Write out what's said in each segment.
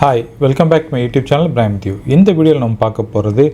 Hi welcome back my YouTube channel prime தியூ இந்த வீடியோவில் நம்ம பார்க்க போகிறது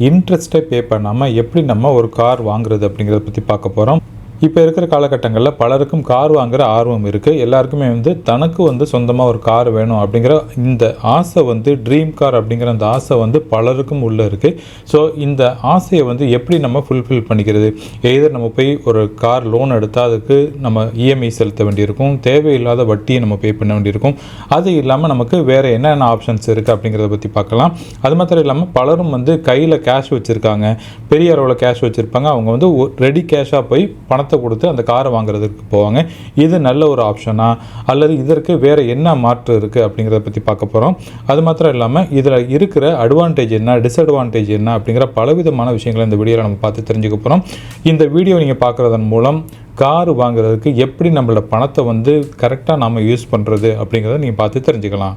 இன்ட்ரெஸ்ட்டை பே பண்ணாமல் எப்படி நம்ம ஒரு கார் வாங்குறது அப்படிங்கிறத பற்றி பார்க்க போகிறோம் இப்போ இருக்கிற காலகட்டங்களில் பலருக்கும் கார் வாங்குற ஆர்வம் இருக்குது எல்லாருக்குமே வந்து தனக்கு வந்து சொந்தமாக ஒரு கார் வேணும் அப்படிங்கிற இந்த ஆசை வந்து ட்ரீம் கார் அப்படிங்கிற அந்த ஆசை வந்து பலருக்கும் உள்ளே இருக்குது ஸோ இந்த ஆசையை வந்து எப்படி நம்ம ஃபுல்ஃபில் பண்ணிக்கிறது? எய்தர் நம்ம போய் ஒரு கார் லோன் எடுத்தால் அதுக்கு நம்ம இஎம்ஐ செலுத்த வேண்டியிருக்கும். தேவையில்லாத வட்டியை நம்ம பே பண்ண வேண்டியிருக்கும். அது இல்லாமல் நமக்கு வேறு என்னென்ன ஆப்ஷன்ஸ் இருக்குது அப்படிங்கிறத பற்றி பார்க்கலாம். அது மாத்திரம் இல்லாமல் பலரும் வந்து கையில் கேஷ் வச்சுருக்காங்க. பெரிய அளவில் கேஷ் வச்சுருப்பாங்க. அவங்க வந்து ரெடி கேஷாக போய் பணத்தை கொடுத்து அந்த காரை வாங்குறதுக்கு போவாங்க. இது நல்ல ஒரு ஆப்ஷனா அல்லது இதற்கு வேறு என்ன மாற்று இருக்குது அப்படிங்கிறத பற்றி பார்க்க போகிறோம் அது மாத்திரம் இல்லாமல் இதில் இருக்கிற அட்வான்டேஜ் என்ன டிஸ்அட்வான்டேஜ் என்ன அப்படிங்கிற பலவிதமான விஷயங்களை இந்த வீடியோவில் நம்ம பார்த்து தெரிஞ்சுக்க போகிறோம் இந்த வீடியோ நீங்கள் பார்க்குறதன் மூலம் கார் வாங்குறதுக்கு எப்படி நம்மளோட பணத்தை வந்து கரெக்டாக நம்ம யூஸ் பண்ணுறது அப்படிங்கிறத நீங்கள் பார்த்து தெரிஞ்சுக்கலாம்.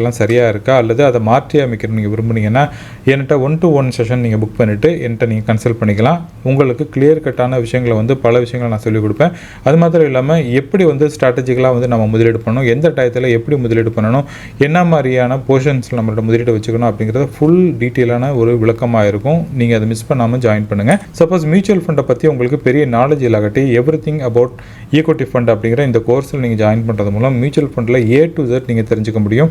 எல்லாம் சரியாக இருக்கா? அல்லது அதை மாற்றி அமைக்கணும் நீங்கள் விரும்புனீங்கன்னா என்கிட்ட ஒன் டு ஒன் செஷன் நீங்கள் புக் பண்ணிவிட்டு என்கிட்ட நீங்கள் கன்சல்ட் பண்ணிக்கலாம். உங்களுக்கு கிளியர் கட்டான விஷயங்களை வந்து பல விஷயங்களை நான் சொல்லிக் கொடுப்பேன். அது மாத்திரம் இல்லாமல் எப்படி வந்து ஸ்ட்ராட்டஜிக்கலாக வந்து நம்ம முதலீடு பண்ணணும்? எந்த டயத்தில் எப்படி முதலீடு பண்ணணும்? என்ன மாதிரியான போர்ஷன்ஸில் நம்மளோட முதலீடு வச்சுக்கணும்? அப்படிங்கிறத ஃபுல் டீட்டெயிலான ஒரு விளக்கமாக இருக்கும். நீங்கள் அதை மிஸ் பண்ணாமல் ஜாயின் பண்ணுங்கள் சப்போஸ் மியூச்சுவல் ஃபண்டை பற்றி உங்களுக்கு பெரிய நாலேஜ் இல்லாகட்டி everything about equity fund அப்படிங்கிற இந்த கோர்ஸில் நீங்கள் ஜாயின் பண்ணுறது மூலம் மியூச்சுவல் ஃபண்டில் ஏ டு ஜெட் நீங்கள் தெரிஞ்சுக்க முடியும்.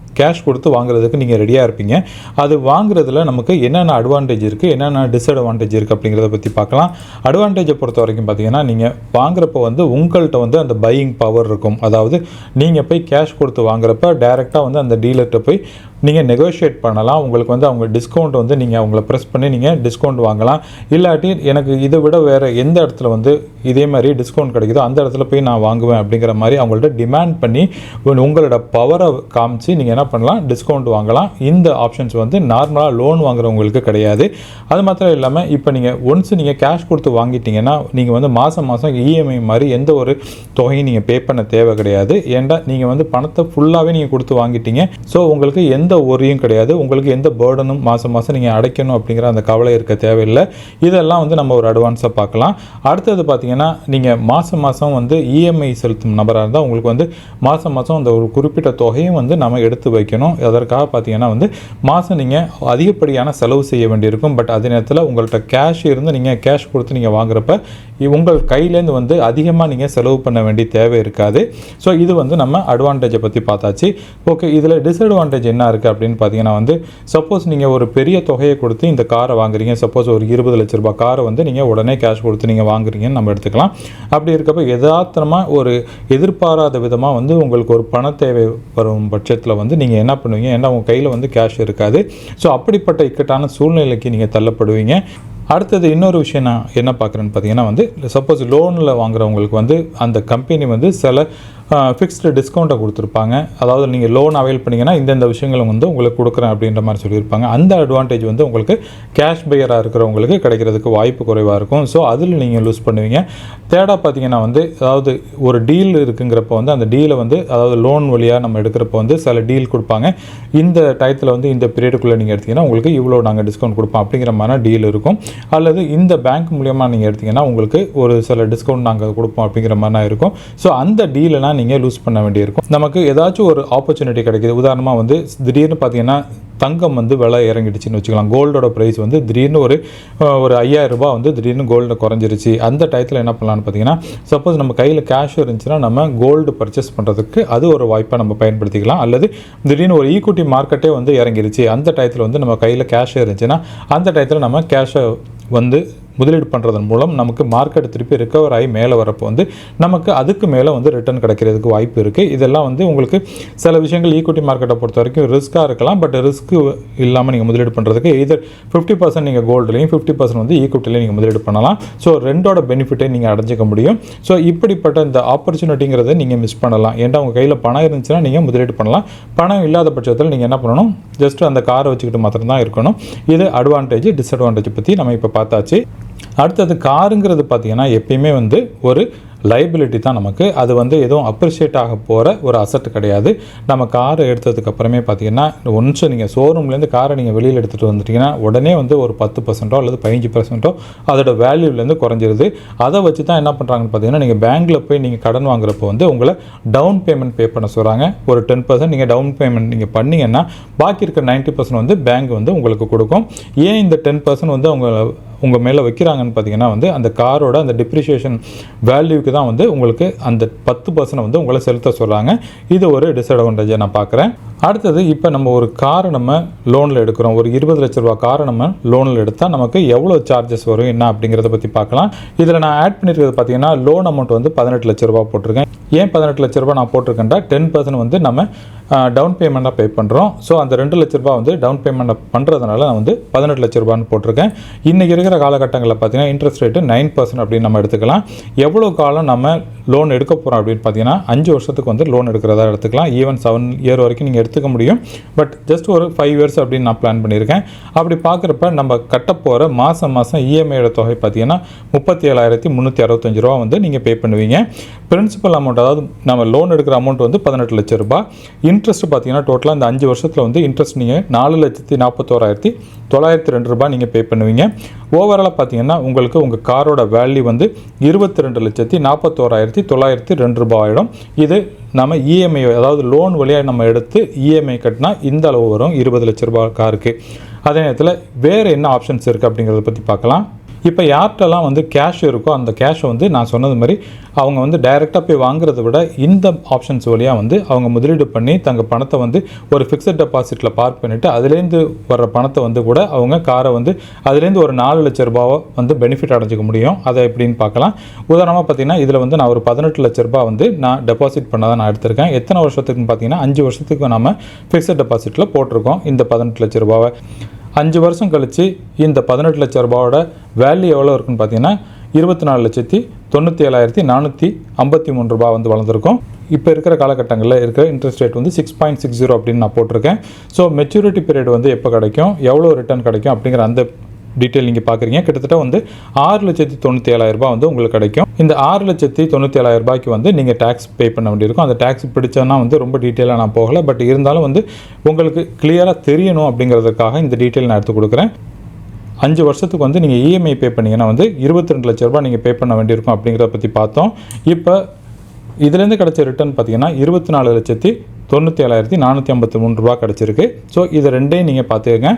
கேஷ் கொடுத்து வாங்குறதுக்கு நீங்கள் ரெடியாக இருப்பீங்க. அது வாங்குறதுல நமக்கு என்னென்ன அட்வான்டேஜ் இருக்குது என்னென்ன டிஸ்அட்வான்டேஜ் இருக்குது அப்படிங்கிறத பற்றி பார்க்கலாம். அட்வான்டேஜை பொறுத்த வரைக்கும் பார்த்தீங்கன்னா நீங்கள் வாங்குறப்ப வந்து உங்கள்கிட்ட வந்து அந்த பையிங் பவர் இருக்கும். அதாவது நீங்கள் போய் கேஷ் கொடுத்து வாங்குறப்ப டைரெக்டாக வந்து அந்த டீலர்கிட்ட போய் நீங்கள் நெகோஷியேட் பண்ணலாம். உங்களுக்கு வந்து அவங்க டிஸ்கவுண்ட் வந்து நீங்கள் அவங்கள ப்ரெஸ் பண்ணி நீங்கள் டிஸ்கவுண்ட் வாங்கலாம். இல்லாட்டி எனக்கு இதை விட வேறு எந்த இடத்துல வந்து இதே மாதிரி டிஸ்கவுண்ட் கிடைக்குதோ அந்த இடத்துல போய் நான் வாங்குவேன் அப்படிங்கிற மாதிரி அவங்கள்ட்ட டிமாண்ட் பண்ணி உங்களோட பவரை காமிச்சு நீங்கள் என்ன பண்ணலாம்? டிஸ்கவுண்ட் வாங்கலாம். இந்த ஆப்ஷன்ஸ் வந்து நார்மலாக லோன் வாங்குறவங்களுக்கு கிடையாது. அது மாத்திரம் இல்லாமல் இப்போ நீங்கள் ஒன்ஸ் நீங்கள் கேஷ் கொடுத்து வாங்கிட்டீங்கன்னா நீங்கள் வந்து மாதம் மாதம் இஎம்ஐ மாதிரி எந்த ஒரு தொகையும் நீங்கள் பே பண்ண தேவை கிடையாது. ஏன்டா நீங்கள் வந்து பணத்தை ஃபுல்லாகவே நீங்கள் கொடுத்து வாங்கிட்டீங்க. ஸோ உங்களுக்கு எந்த ஒரியும் கிடையாது. உங்களுக்கு எந்த பேர்டனும் மாதம் மாதம் நீங்கள் அடைக்கணும் அப்படிங்கிற அந்த கவலை இருக்க தேவையில்லை. இதெல்லாம் வந்து நம்ம ஒரு அட்வான்ஸாக பார்க்கலாம். அடுத்தது பார்த்தீங்கன்னா நீங்கள் மாதம் மாதம் வந்து இஎம்ஐ செலுத்தும் நபராக இருந்தால் உங்களுக்கு வந்து மாதம் மாதம் அந்த ஒரு குறிப்பிட்ட தொகையும் வந்து நம்ம எடுத்து வைக்கணும். அதற்காக பார்த்தீங்கன்னா வந்து மாதம் நீங்கள் அதிகப்படியான செலவு செய்ய வேண்டியிருக்கும். பட் அதே நேரத்தில் உங்கள்கிட்ட கேஷ் இருந்து நீங்கள் கேஷ் கொடுத்து நீங்கள் வாங்குறப்ப உங்கள் கையிலேருந்து வந்து அதிகமாக நீங்கள் செலவு பண்ண வேண்டிய தேவை இருக்காது. ஸோ இது வந்து நம்ம அட்வான்டேஜை பற்றி பார்த்தாச்சு. ஓகே இதில் டிஸ்அட்வான்டேஜ் என்ன இருக்குது அப்படின்னு பார்த்தீங்கன்னா வந்து சப்போஸ் நீங்கள் ஒரு பெரிய தொகையை கொடுத்து இந்த காரை வாங்குறீங்க. சப்போஸ் ஒரு இருபது லட்ச ரூபாய் காரை வந்து நீங்கள் உடனே கேஷ் கொடுத்து நீங்கள் வாங்குறீங்கன்னு நம்ம எடுத்துக்கலாம். அப்படி இருக்கப்ப எதார்த்தமாக ஒரு எதிர்பாராத விதமாக வந்து உங்களுக்கு ஒரு பண தேவை வரும் பட்சத்தில் வந்து நீங்கள் என்ன பண்ணுவீங்க? ஏன்னா உங்கள் கையில் வந்து கேஷ் இருக்காது. ஸோ அப்படிப்பட்ட இக்கட்டான சூழ்நிலைக்கு நீங்கள் தள்ளப்படுவீங்க. அடுத்தது இன்னொரு விஷயம் நான் என்ன பார்க்குறேன்னு பார்த்தீங்கன்னா வந்து சப்போஸ் லோனில் வாங்குறவங்களுக்கு வந்து அந்த கம்பெனி வந்து சில ஃபிக்ஸ்டு டிஸ்கவுண்ட்டை கொடுத்துருப்பாங்க. அதாவது நீங்கள் லோன் அவைல் பண்ணிங்கன்னா இந்தந்த விஷயங்களும் வந்து உங்களுக்கு கொடுக்குறேன் அப்படின்ற மாதிரி சொல்லியிருப்பாங்க. அந்த அட்வான்டேஜ் வந்து உங்களுக்கு கேஷ் பையராக இருக்கிறவங்களுக்கு கிடைக்கிறதுக்கு வாய்ப்பு குறைவாக இருக்கும். ஸோ அதில் நீங்கள் லூஸ் பண்ணுவீங்க. தேர்டாக பார்த்தீங்கன்னா வந்து அதாவது ஒரு டீல் இருக்குங்கிறப்ப வந்து அந்த டீலை வந்து அதாவது லோன் வழியாக நம்ம எடுக்கிறப்ப வந்து சில டீல் கொடுப்பாங்க. இந்த டயத்தில் வந்து இந்த பீரியடுக்குள்ளே நீங்கள் எடுத்தீங்கன்னா உங்களுக்கு இவ்வளோ நாங்கள் டிஸ்கவுண்ட் கொடுப்போம் அப்படிங்கிற மாதிரி டீல் இருக்கும். அல்லது இந்த பேங்க் மூலியமாக நீங்கள் எடுத்திங்கன்னா உங்களுக்கு ஒரு சில டிஸ்கவுண்ட் நாங்கள் கொடுப்போம் அப்படிங்கிற மாதிரிலாம் இருக்கும். ஸோ அந்த டீலெலாம் நீங்கள் லூஸ் பண்ண வேண்டியிருக்கும். நமக்கு ஏதாச்சும் ஒரு ஆப்பர்ச்சுனிட்டி கிடைக்குது. உதாரணமாக வந்து திடீர்னு பார்த்தீங்கன்னா தங்கம் வந்து விலை இறங்கிடுச்சுன்னு வச்சுக்கலாம். கோல்டோட ப்ரைஸ் வந்து திடீர்னு ஒரு ஒரு ஐயாயிரம் ரூபாய் வந்து திடீர்னு கோல்டு குறைஞ்சிருச்சு. அந்த டயத்தில் என்ன பண்ணலான்னு பார்த்தீங்கன்னா சப்போஸ் நம்ம கையில் கேஷ் இருந்துச்சுன்னா நம்ம கோல்டு பர்ச்சேஸ் பண்ணுறதுக்கு அது ஒரு வாய்ப்பை நம்ம பயன்படுத்திக்கலாம். அல்லது திடீர்னு ஒரு ஈக்குட்டி மார்க்கெட்டே வந்து இறங்கிருச்சு. அந்த டயத்தில் வந்து நம்ம கையில் கேஷ் இருந்துச்சுன்னா அந்த டயத்தில் நம்ம கேஷை வந்து முதலீடு பண்ணுறதன் மூலம் நமக்கு மார்க்கெட் திருப்பி ரிக்கவர் ஆகி மேலே வரப்போ வந்து நமக்கு அதுக்கு மேலே வந்து ரிட்டர்ன் கிடைக்கிறதுக்கு வாய்ப்பு இருக்குது இதெல்லாம் வந்து உங்களுக்கு சில விஷயங்கள் ஈக்குவிட்டி மார்க்கெட்டை பொறுத்த வரைக்கும் ரிஸ்க்காக இருக்கலாம். பட் ரிஸ்க் இல்லாமல் நீங்கள் முதலீடு பண்ணுறதுக்கு இதர் ஃபிஃப்டி பர்சன்ட் நீங்கள் கோல்டுலையும் ஃபிஃப்டி பர்சன்ட் வந்து ஈக்குவிட்டிலையும் நீங்கள் முதலீடு பண்ணலாம். ஸோ ரெண்டோட பெனிஃபிட்டை நீங்கள் அடைஞ்சிக்க முடியும். ஸோ இப்படிப்பட்ட இந்த ஆப்பர்ச்சுனிட்டிங்கிறத நீங்கள் மிஸ் பண்ணலாம். ஏன்டா உங்கள் கையில் பணம் இருந்துச்சுன்னா நீங்கள் முதலீடு பண்ணலாம். பணம் இல்லாத பட்சத்தில் நீங்கள் என்ன பண்ணணும்? ஜஸ்ட் அந்த காரை வச்சுக்கிட்டு மாத்திரம் தான் இருக்கணும். இது அட்வான்டேஜ் டிஸ்அட்வான்டேஜ் பற்றி நம்ம இப்போ பார்த்தாச்சு. அடுத்தது காருங்கிறது பார்த்தீங்கன்னா எப்பயுமே வந்து ஒரு லைபிலிட்டி தான் நமக்கு. அது வந்து எதுவும் அப்ரிஷியேட் ஆக போகிற ஒரு அசட் கிடையாது. நம்ம காரை எடுத்ததுக்கப்புறமே பார்த்தீங்கன்னா ஒன்ஸ் நீங்கள் ஷோரூம்லேருந்து காரை நீங்கள் வெளியில் எடுத்துகிட்டு வந்துட்டீங்கன்னா உடனே வந்து ஒரு பத்து பர்சன்ட்டோ அல்லது பதினஞ்சு பர்சன்ட்டோ அதோட வேல்யூலேருந்து குறைஞ்சிருது. அதை வச்சு தான் என்ன பண்ணுறாங்கன்னு பார்த்தீங்கன்னா நீங்கள் பேங்க்கில் போய் நீங்கள் கடன் வாங்குறப்போ வந்து உங்களை டவுன் பேமெண்ட் பே பண்ண சொல்கிறாங்க ஒரு டென் பர்சன்ட் நீங்கள் டவுன் பேமெண்ட் நீங்கள் பண்ணிங்கன்னா பாக்கி இருக்கிற 90% பர்சன்ட் வந்து பேங்க் வந்து உங்களுக்கு கொடுக்கும். ஏன் இந்த டென் பர்சன்ட் வந்து அவங்க உங்கள் மேலே வைக்கிறாங்கன்னு பார்த்தீங்கன்னா வந்து அந்த காரோட அந்த டிப்ரிஷியேஷன் வேல்யூக்கு தான் வந்து உங்களுக்கு அந்த பத்து பர்சன்ட் வந்து உங்களை செலுத்த சொல்கிறாங்க இது ஒரு டிஸ்அட்வான்டேஜை நான் பார்க்குறேன் அடுத்தது இப்போ நம்ம ஒரு காரை நம்ம லோனில் எடுக்கிறோம். ஒரு இருபது லட்ச ரூபா காரை நம்ம லோனில் எடுத்தால் நமக்கு எவ்வளோ சார்ஜஸ் வரும் என்ன அப்படிங்கிறத பற்றி பார்க்கலாம். இதில் நான் ஆட் பண்ணியிருக்கிறது பார்த்தீங்கன்னா லோன் அமௌண்ட் வந்து பதினெட்டு லட்ச ரூபா போட்டிருக்கேன். ஏன் பதினெட்டு லட்ச ரூபா நான் போட்டிருக்கேன்டா? டென் பர்சன்ட் வந்து நம்ம டவுன் பேமெண்ட்டாக பே பண்ணுறோம் ஸோ அந்த ரெண்டு லட்ச ரூபா வந்து டவுன் பேமெண்ட் பண்ணுறதுனால நான் வந்து பதினெட்டு லட்ச ரூபான்னு போட்டிருக்கேன். இன்றைக்கி இருக்கிற காலகட்டங்களில் பார்த்தீங்கன்னா இன்ட்ரெஸ்ட் ரேட்டு நைன் பர்சன்ட் அப்படின்னு நம்ம எடுத்துக்கலாம். எவ்வளோ காலம் நம்ம லோன் எடுக்க போகிறோம் அப்படின்னு பார்த்தீங்கன்னா அஞ்சு வருஷத்துக்கு வந்து லோன் எடுக்கிறதா எடுத்துக்கலாம். ஈவன் செவன் இயர் வரைக்கும் நீங்கள் எடுத்துக்க முடியும். பட் ஜஸ்ட் ஒரு ஃபைவ் இயர்ஸ் அப்படின்னு நான் பிளான் பண்ணியிருக்கேன். அப்படி பார்க்குறப்ப நம்ம கட்ட போகிற மாதம் மாதம் இஎம்ஐயோட தொகை பார்த்தீங்கன்னா முப்பத்தி ஏழாயிரத்தி முந்நூற்றி அறுபத்தஞ்சு ரூபா வந்து நீங்கள் பே பண்ணுவீங்க. பிரின்சிபல் அமௌண்ட் அதாவது நம்ம லோன் எடுக்கிற அமௌண்ட் வந்து பதினெட்டு லட்ச ரூபாய். இன்ட்ரெஸ்ட் பார்த்தீங்கன்னா டோட்டலாக இந்த அஞ்சு வருஷத்தில் வந்து இன்ட்ரெஸ்ட் நீங்கள் நாலு லட்சத்தி நாற்பத்தோராயிரத்தி தொள்ளாயிரத்தி ரெண்டு ரூபாய் நீங்கள் பே பண்ணுவீங்க. ஓவராலாக பார்த்தீங்கன்னா உங்களுக்கு உங்கள் காரோட வேல்யூ வந்து இருபத்தி ரெண்டு லட்சத்தி நாற்பத்தோராயிரத்தி தொள்ளாயிரத்தி ரெண்டு ரூபாய் ஆகிடும் இது நம்ம இஎம்ஐ அதாவது லோன் வழியாக நம்ம எடுத்து இஎம்ஐ கட்டினா இந்த அளவு வரும் இருபது லட்ச ரூபாய் காருக்கு அதே நேரத்தில் வேறு என்ன ஆப்ஷன்ஸ் இருக்குது அப்படிங்கிறத பற்றி பார்க்கலாம். இப்போ யார்கிட்டலாம் வந்து கேஷ் இருக்கோ அந்த கேஷை வந்து நான் சொன்னது மாதிரி அவங்க வந்து டைரெக்டாக போய் வாங்குறத விட இந்த ஆப்ஷன்ஸ் வழியாக வந்து அவங்க முதலீடு பண்ணி தங்கள் பணத்தை வந்து ஒரு ஃபிக்ஸட் டெபாசிட்டில் பார்க் பண்ணிவிட்டு அதுலேருந்து வர்ற பணத்தை வந்து கூட அவங்க காரை வந்து அதுலேருந்து ஒரு நாலு லட்ச ரூபாவை வந்து பெனிஃபிட் அடைஞ்சிக்க முடியும். அதை எப்படின்னு பார்க்கலாம். உதாரணமாக பார்த்தீங்கன்னா இதில் வந்து நான் ஒரு பதினெட்டு லட்ச ரூபா வந்து நான் டெபாசிட் பண்ண தான் நான் எடுத்திருக்கேன். எத்தனை வருஷத்துக்குன்னு பார்த்தீங்கன்னா அஞ்சு வருஷத்துக்கு நம்ம ஃபிக்ஸட் டெபாசிட்டில் போட்டிருக்கோம் இந்த பதினெட்டு லட்ச ரூபாவை. அஞ்சு வருஷம் கழித்து இந்த பதினெட்டு லட்ச ரூபாவோட வேல்யூ எவ்வளோ இருக்குன்னு பார்த்தீங்கன்னா இருபத்தி நாலு லட்சத்தி தொண்ணூற்றி ஏழாயிரத்தி நானூற்றி ஐம்பத்தி மூணு ரூபாய் வந்து வளர்ந்துருக்கும். இப்போ இருக்கிற காலகட்டங்களில் இருக்கிற இன்ட்ரெஸ்ட் ரேட் வந்து சிக்ஸ் பாயிண்ட் சிக்ஸ் ஜீரோ அப்படின்னு நான் போட்டிருக்கேன். ஸோ மெச்சூரிட்டி பீரியட் வந்து எப்போ கிடைக்கும் எவ்வளோ ரிட்டர்ன் கிடைக்கும் அப்படிங்கிற அந்த டீட்டெயில் நீங்கள் பார்க்குறீங்க கிட்டத்தட்ட வந்து ஆறு லட்சத்தி தொண்ணூற்றி ஏழாயிரம் ரூபாய் வந்து உங்களுக்கு கிடைக்கும். இந்த ஆறு லட்சத்தி தொண்ணூற்றி ஏழாயிரம் ரூபாய்க்கு வந்து நீங்கள் டேக்ஸ் பே பண்ண வேண்டியிருக்கும். அந்த டேக்ஸ் பிடிச்சோன்னா வந்து ரொம்ப டீட்டெயிலாக நான் போகலை. பட் இருந்தாலும் வந்து உங்களுக்கு கிளியராக தெரியணும் அப்படிங்கிறதுக்காக இந்த டீட்டெயில் நான் எடுத்து கொடுக்குறேன். அஞ்சு வருஷத்துக்கு வந்து நீங்கள் இஎம்ஐ பே பண்ணிங்கன்னா வந்து இருபத்தி ரெண்டு லட்ச ரூபாய் நீங்கள் பே பண்ண வேண்டியிருக்கும் அப்படிங்கிறத பற்றி பார்த்தோம். இப்போ இதுலேருந்து கிடச்ச ரிட்டர்ன் பார்த்தீங்கன்னா இருபத்தி நாலு லட்சத்தி தொண்ணூற்றி ஏழாயிரத்தி நானூற்றி ஐம்பத்தி மூணு ரூபா கிடச்சிருக்கு. ஸோ இது ரெண்டையும் நீங்கள் பார்த்துக்கங்க.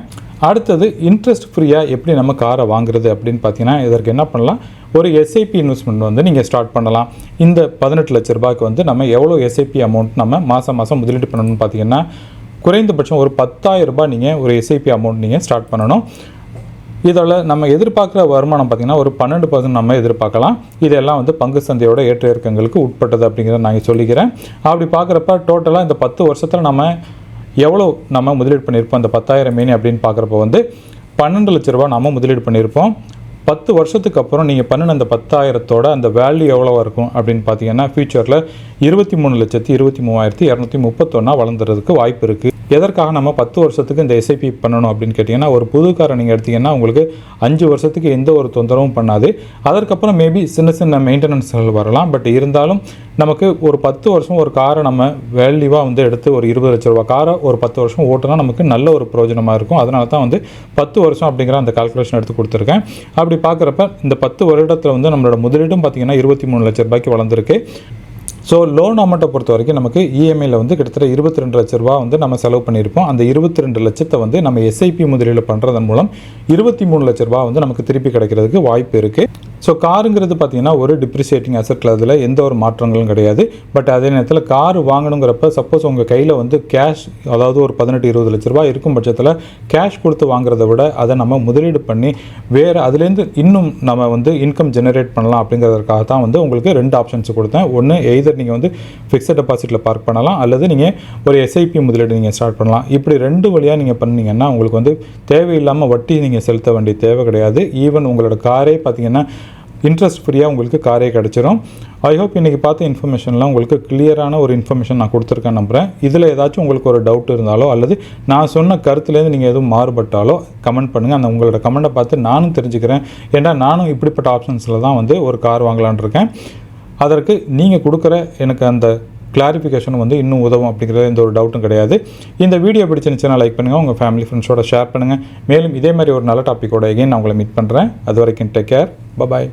அடுத்தது இன்ட்ரெஸ்ட் ஃப்ரீயாக எப்படி நம்ம காரை வாங்குறது அப்படின்னு பார்த்தீங்கன்னா இதற்கு என்ன பண்ணலாம்? ஒரு எஸ்ஐபி இன்வெஸ்ட்மெண்ட் வந்து நீங்கள் ஸ்டார்ட் பண்ணலாம். இந்த பதினெட்டு லட்ச ரூபாய்க்கு வந்து நம்ம எவ்வளோ எஸ்ஐபி அமௌண்ட் நம்ம மாதம் மாதம் முதலீடு பண்ணணும்னு பார்த்தீங்கன்னா குறைந்தபட்சம் ஒரு பத்தாயிரம் ரூபாய் நீங்கள் ஒரு எஸ்ஐபி அமௌண்ட் நீங்கள் ஸ்டார்ட் பண்ணணும். இதில் நம்ம எதிர்பார்க்குற வருமானம் பார்த்திங்கன்னா ஒரு பன்னெண்டு பர்சன்ட் நம்ம எதிர்பார்க்கலாம். இதெல்லாம் வந்து பங்கு சந்தையோட ஏற்ற இறக்கங்களுக்கு உட்பட்டது அப்படிங்கிறத நான் சொல்லிக்கிறேன். அப்படி பார்க்குறப்ப டோட்டலாக இந்த பத்து வருஷத்தில் நம்ம எவ்வளோ நம்ம முதலீடு பண்ணியிருப்போம்? இந்த பத்தாயிரம் மீன் அப்படின்னு பார்க்குறப்ப வந்து பன்னெண்டு லட்ச ரூபா நம்ம முதலீடு பண்ணியிருப்போம். பத்து வருஷத்துக்கு அப்புறம் நீங்கள் பண்ணின அந்த பத்தாயிரத்தோட அந்த வேல்யூ எவ்வளோ இருக்கும் அப்படின்னு பார்த்தீங்கன்னா ஃபியூச்சரில் இருபத்தி மூணு லட்சத்தி இருபத்தி மூவாயிரத்தி இரநூத்தி முப்பத்தொன்னா வளர்ந்துறதுக்கு வாய்ப்பு இருக்குது எதற்காக நம்ம பத்து வருஷத்துக்கு இந்த எஸ்ஐபி பண்ணணும் அப்படின்னு கேட்டிங்கன்னா ஒரு புது காரை நீங்கள் எடுத்தீங்கன்னா உங்களுக்கு அஞ்சு வருஷத்துக்கு எந்த ஒரு தொந்தரவும் பண்ணாது. அதற்கப்புறம் மேபி சின்ன சின்ன மெயின்டெனன்ஸ்கள் வரலாம். பட் இருந்தாலும் நமக்கு ஒரு பத்து வருஷம் ஒரு காரை நம்ம வேல்யூவாக வந்து எடுத்து ஒரு இருபது லட்ச ரூபா காரை ஒரு பத்து வருஷம் ஓட்டுனா நமக்கு நல்ல ஒரு பிரயோஜனமாக இருக்கும். அதனால தான் வந்து பத்து வருஷம் அப்படிங்கிற அந்த கால்குலேஷன் எடுத்து கொடுத்துருக்கேன். அப்படி பார்க்குறப்ப இந்த பத்து வருடத்தில் வந்து நம்மளோட முதலீடும் பார்த்தீங்கன்னா இருபத்தி மூணு லட்ச ரூபாய்க்கு வளர்ந்துருக்கு. ஸோ லோன் அமௌண்ட்டை பொறுத்த வரைக்கும் நமக்கு இஎம்ஐயில் வந்து கிட்டத்தட்ட இருபத்தி ரெண்டு லட்ச ரூபா வந்து நம்ம செலவு பண்ணியிருப்போம். அந்த இருபத்தி ரெண்டு லட்சத்தை வந்து நம்ம எஸ்ஐபி முதலீடு பண்ணுறதன் மூலம் இருபத்தி மூணு லட்ச ரூபா வந்து நமக்கு திருப்பி கிடைக்கிறதுக்கு வாய்ப்பு இருக்குது ஸோ காருங்கிறது பார்த்தீங்கன்னா ஒரு டிப்ரிசியேட்டிங் அசட்டில் அதில் எந்த ஒரு மாற்றங்களும் கிடையாது. பட் அதே நேரத்தில் கார் வாங்கணுங்கிறப்ப சப்போஸ் உங்கள் கையில் வந்து கேஷ் அதாவது ஒரு பதினெட்டு இருபது லட்ச ரூபாய் இருக்கும் பட்சத்தில் கேஷ் கொடுத்து வாங்குறத விட அதை நம்ம முதலீடு பண்ணி வேறு அதுலேருந்து இன்னும் நம்ம வந்து இன்கம் ஜெனரேட் பண்ணலாம் அப்படிங்கிறதுக்காக தான் வந்து உங்களுக்கு ரெண்டு ஆப்ஷன்ஸ் கொடுத்தேன். ஒன்று எய்தர் நீங்கள் வந்து ஃபிக்ஸட் டெபாசிட்டில் பார்க் பண்ணலாம் அல்லது நீங்கள் ஒரு எஸ்ஐபி முதலீடு நீங்கள் ஸ்டார்ட் பண்ணலாம். இப்படி ரெண்டு வழியாக நீங்கள் பண்ணீங்கன்னா உங்களுக்கு வந்து தேவையில்லாமல் வட்டி நீங்கள் செலுத்த வேண்டிய தேவை கிடையாது. ஈவன் உங்களோட காரே பார்த்தீங்கன்னா இன்ட்ரெஸ்ட் ஃப்ரீயாக உங்களுக்கு காரே கிடச்சிரும். ஐ ஹோப் இன்றைக்கி பார்த்த இன்ஃபர்மேஷன்லாம் உங்களுக்கு கிளியரான ஒரு இன்ஃபர்மேஷன் நான் கொடுத்துருக்கேன் நம்புகிறேன் இதில் ஏதாச்சும் உங்களுக்கு ஒரு டவுட் இருந்தாலோ அல்லது நான் சொன்ன கருத்துலேருந்து நீங்கள் எதுவும் மாறுபட்டாலோ கமெண்ட் பண்ணுங்கள் அந்த உங்களோட கமெண்ட்டை பார்த்து நானும் தெரிஞ்சுக்கிறேன். ஏன்னா நானும் இப்படிப்பட்ட ஆப்ஷன்ஸில் தான் வந்து ஒரு கார் வாங்கலான் இருக்கேன். அதற்கு நீங்கள் கொடுக்குற எனக்கு அந்த கிளாரிஃபிகேஷன் வந்து இன்னும் உதவும் அப்படிங்கிறது எந்த ஒரு டவுட்டும் கிடையாது. இந்த வீடியோ பிடிச்சிருந்துச்சுன்னா லைக் பண்ணுங்கள் உங்கள் ஃபேமிலி ஃப்ரெண்ட்ஸோட ஷேர் பண்ணுங்கள் மேலும் இதே மாதிரி ஒரு நல்ல டாப்பிக்கோட எகைன் நான் உங்களை மீட் பண்ணுறேன் அது வரைக்கும் டேக் கேர் பபாய்